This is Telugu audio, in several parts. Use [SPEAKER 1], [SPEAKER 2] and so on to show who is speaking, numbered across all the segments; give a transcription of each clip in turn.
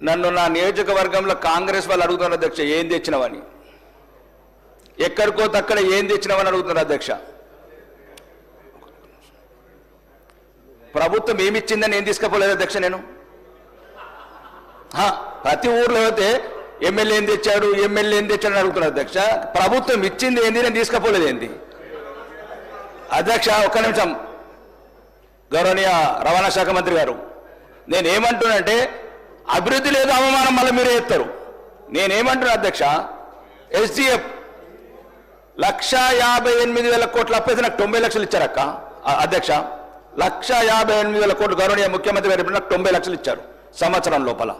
[SPEAKER 1] నన్ను నా నియోజకవర్గంలో కాంగ్రెస్ వాళ్ళు అడుగుతున్నారు అధ్యక్ష ఏం తెచ్చినవని? ఎక్కడికో తక్కడ ఏం తెచ్చినవని అడుగుతున్నారు అధ్యక్ష. ప్రభుత్వం ఏమిచ్చిందని ఏం తీసుకపోలేదు అధ్యక్ష నేను. ప్రతి ఊర్లో అయితే ఎమ్మెల్యే ఏం తెచ్చాడు ఎమ్మెల్యే ఏం తెచ్చాడు అని అడుగుతున్నారు అధ్యక్ష. ప్రభుత్వం ఇచ్చింది ఏంది నేను తీసుకపోలేదు ఏంది? అధ్యక్ష ఒక్క నిమిషం. గౌరవనీయ రవాణా శాఖ మంత్రి గారు నేను ఏమంటున్నానంటే అభివృద్ధి లేదు అవమానం మళ్ళీ మీరే ఎత్తారు నేనేమంటున్నా అధ్యక్ష ఎస్డిఎఫ్ లక్ష యాభై ఎనిమిది వేల కోట్ల అప్పైతే నాకు తొంభై లక్షలు ఇచ్చారక్క. అధ్యక్ష లక్ష యాభై ఎనిమిది వేల కోట్లు గౌరవనీయ ముఖ్యమంత్రి గారు నాకు తొంభై లక్షలు ఇచ్చారు సంవత్సరం లోపల.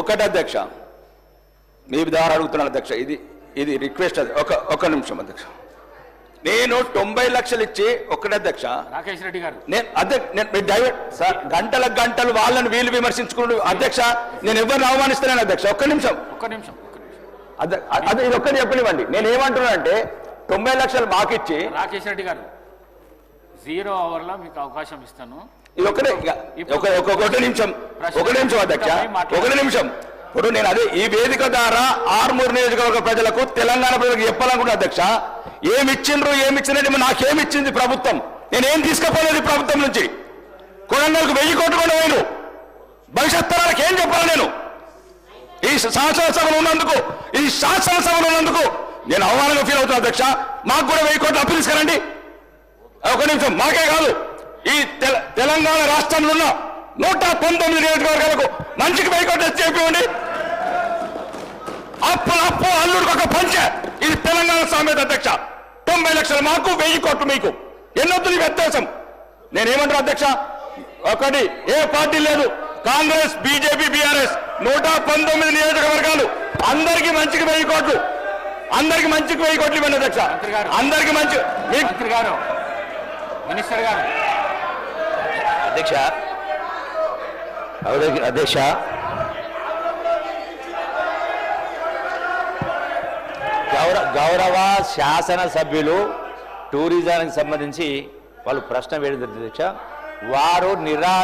[SPEAKER 1] ఒకటి అధ్యక్ష మీ ద్వారా అడుగుతున్నాను అధ్యక్ష ఇది ఇది రిక్వెస్ట్ అది. ఒక ఒక నిమిషం అధ్యక్ష. నేను తొంభై లక్షలు ఇచ్చి ఒకటి అధ్యక్ష.
[SPEAKER 2] రాకేష్ రెడ్డి గారు.
[SPEAKER 1] నేను అధ్యక్ష నేను డైవర్ట్ సార్ గంటల గంటలు వాళ్ళని వీళ్ళు విమర్శించుకుంటూ అధ్యక్ష నేను ఎవరిని అవమానిస్తున్నాను అధ్యక్ష. ఒక్క నిమిషం.
[SPEAKER 2] ఒక్క నిమిషం
[SPEAKER 1] అదే అదే ఇది ఒక్కటి చెప్పనివ్వండి. నేను ఏమంటున్నానంటే తొంభై లక్షలు మాకిచ్చి
[SPEAKER 2] రాకేష్ రెడ్డి గారు జీరో అవర్లో మీకు అవకాశం ఇస్తాను.
[SPEAKER 1] ఇది ఒకటే ఒకటి నిమిషం. ఒక నిమిషం అధ్యక్ష. ఒకటి నిమిషం. ఇప్పుడు నేను అదే ఈ వేదిక ద్వారా ఆర్మూర్ నియోజకవర్గ ప్రజలకు తెలంగాణ ప్రజలకు చెప్పాలనుకున్నా అధ్యక్ష. ఏమి ఇచ్చిండ్రు ఏమి నాకేమిచ్చింది ప్రభుత్వం? నేనేం తీసుకుపోలేదు ప్రభుత్వం నుంచి? కొడంగల్కు వెయ్యి కోట్లు కూడా పోయిను భవిష్యత్ తరాలకు ఏం చెప్పాలి నేను? ఈ శాసనసభలో ఉన్నందుకు ఈ శాసనసభలో ఉన్నందుకు నేను అవమానంగా ఫీల్ అవుతున్నా అధ్యక్ష. మాకు కూడా వెయ్యి కోట్లు అప్పు తీసుకురండి. ఒక నిమిషం మాకే కాదు. ఈ తెల- తెలంగాణ రాష్ట్రంలో ఉన్న నూట పంతొమ్మిది నియోజకవర్గాలకు మంచికి వెయ్యి కోట్లు చెప్పివ్వండి. అప్పు అప్పు అల్లుడికి ఒక పంచ. ఇది తెలంగాణ సామెత అధ్యక్ష. తొంభై లక్షలు మాకు వెయ్యి కోట్లు మీకు. ఎన్నొద్దు నీ వ్యత్యాసం? నేనేమంటాను అధ్యక్ష? ఒకటి ఏ పార్టీ లేదు. Congress BJP BRS. నూట పంతొమ్మిది నియోజకవర్గాలు. అందరికి మంచికి వెయ్యి కోట్లు. అందరికి మంచికి వెయ్యి కోట్లు ఇవ్వండి అధ్యక్ష. అందరికి మంచి మీకు
[SPEAKER 2] మంత్రి గారు. మినిస్టర్ గారు.
[SPEAKER 3] అధ్యక్ష. అధ్యక్ష. గౌరవ గౌరవ శాసనసభ్యులు టూరిజానికి సంబంధించి వాళ్ళు ప్రశ్న వేయడం జరిగింది అధ్యక్ష. వారు నిరా